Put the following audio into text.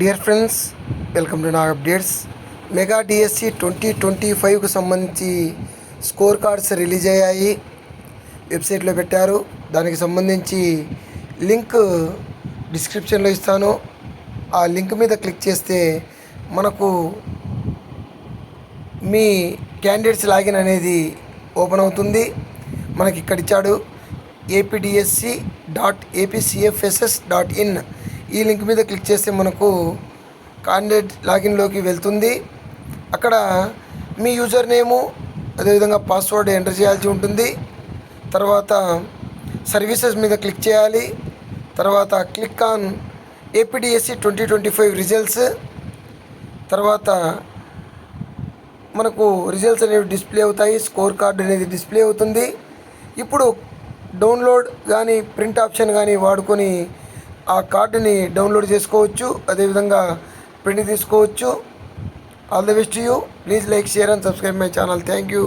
Dear friends welcome to నా updates mega DSC twenty twenty ఫైవ్కు సంబంధించి score cards release అయ్యాయి వెబ్సైట్లో పెట్టారు. దానికి సంబంధించి లింక్ డిస్క్రిప్షన్లో ఇస్తాను. ఆ లింక్ మీద క్లిక్ చేస్తే మనకు మీ క్యాండిడేట్స్ లాగిన్ అనేది ఓపెన్ అవుతుంది. మనకి ఇక్కడ ఇచ్చాడు APDSC dot APCFSS dot in ఈ లింక్ మీద క్లిక్ చేస్తే మనకు కాండిడేట్ లాగిన్లోకి వెళ్తుంది. అక్కడ మీ యూజర్ నేము అదేవిధంగా పాస్వర్డ్ ఎంటర్ చేయాల్సి ఉంటుంది. తర్వాత సర్వీసెస్ మీద క్లిక్ చేయాలి. తర్వాత click on APDSC twenty twenty five results. తర్వాత మనకు రిజల్ట్స్ అనేవి డిస్ప్లే అవుతాయి. స్కోర్ కార్డ్ అనేది డిస్ప్లే అవుతుంది. ఇప్పుడు డౌన్లోడ్ కానీ ప్రింట్ ఆప్షన్ కానీ వాడుకొని ఆ కార్డుని డౌన్లోడ్ చేసుకోవచ్చు. అదేవిధంగా ప్రింట్ తీసుకోవచ్చు. All the best you. Please like share and subscribe my channel. Thank you.